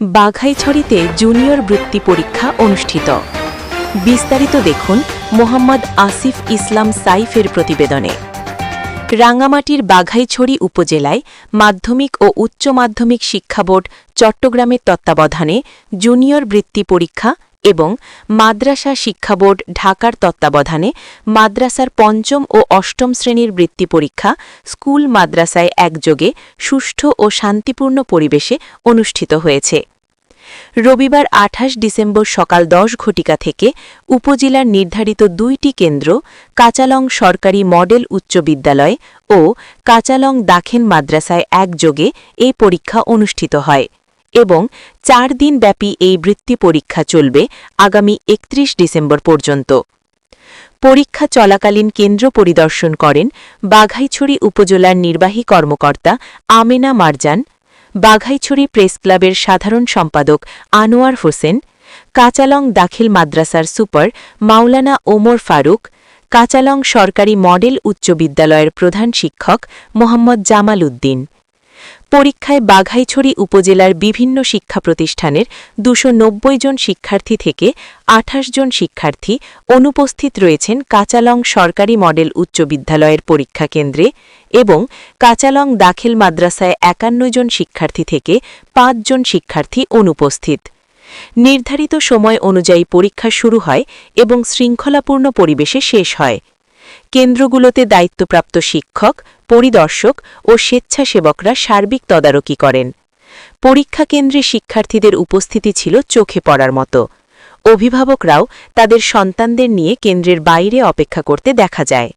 বাঘাইছড়িতে junior বৃত্তি পরীক্ষা অনুষ্ঠিত। বিস্তারিত দেখুন মোহাম্মদ আসিফ ইসলাম সাইফের প্রতিবেদনে। রাঙ্গামাটির বাঘাইছড়ি উপজেলায় মাধ্যমিক ও উচ্চ মাধ্যমিক শিক্ষা বোর্ড চট্টগ্রামের তত্ত্বাবধানে জুনিয়র বৃত্তি পরীক্ষা এবং মাদ্রাসা শিক্ষা বোর্ড ঢাকার তত্ত্বাবধানে মাদ্রাসার পঞ্চম ও অষ্টম শ্রেণির বৃত্তি পরীক্ষা স্কুল মাদ্রাসায় একযোগে সুষ্ঠু ও শান্তিপূর্ণ পরিবেশে অনুষ্ঠিত হয়েছে। রবিবার আঠাশ ডিসেম্বর সকাল দশ ঘটিকা থেকে উপজেলার নির্ধারিত দুইটি কেন্দ্র কাচালং সরকারি মডেল উচ্চ বিদ্যালয় ও কাচালং দাখেন মাদ্রাসায় একযোগে এই পরীক্ষা অনুষ্ঠিত হয়। এবং চার দিনব্যাপী এই বৃত্তি পরীক্ষা চলবে আগামী একত্রিশ ডিসেম্বর পর্যন্ত। পরীক্ষা চলাকালীন কেন্দ্র পরিদর্শন করেন বাঘাইছড়ি উপজেলার নির্বাহী কর্মকর্তা আমেনা মারজান, বাঘাইছড়ি প্রেস ক্লাবের সাধারণ সম্পাদক আনোয়ার হোসেন, কাঁচালং দাখিল মাদ্রাসার সুপার মাওলানা ওমর ফারুক, কাঁচালং সরকারি মডেল উচ্চ বিদ্যালয়ের প্রধান শিক্ষক মোহাম্মদ জামাল উদ্দিন। পরীক্ষায় বাঘাইছড়ি উপজেলার বিভিন্ন শিক্ষা প্রতিষ্ঠানের দুশো জন শিক্ষার্থী থেকে আঠাশ জন শিক্ষার্থী অনুপস্থিত রয়েছেন কাচালং সরকারি মডেল উচ্চ বিদ্যালয়ের পরীক্ষা কেন্দ্রে এবং কাচালং দাখিল মাদ্রাসায় একান্ন জন শিক্ষার্থী থেকে পাঁচ জন শিক্ষার্থী অনুপস্থিত। নির্ধারিত সময় অনুযায়ী পরীক্ষা শুরু হয় এবং শৃঙ্খলাপূর্ণ পরিবেশে শেষ হয়। কেন্দ্রগুলোতে দায়িত্বপ্রাপ্ত শিক্ষক, পরিদর্শক ও স্বেচ্ছাসেবকরা সার্বিক তদারকি করেন। পরীক্ষা কেন্দ্রে শিক্ষার্থীদের উপস্থিতি ছিল চোখে পড়ার মতো। অভিভাবকরাও তাদের সন্তানদের নিয়ে কেন্দ্রের বাইরে অপেক্ষা করতে দেখা যায়।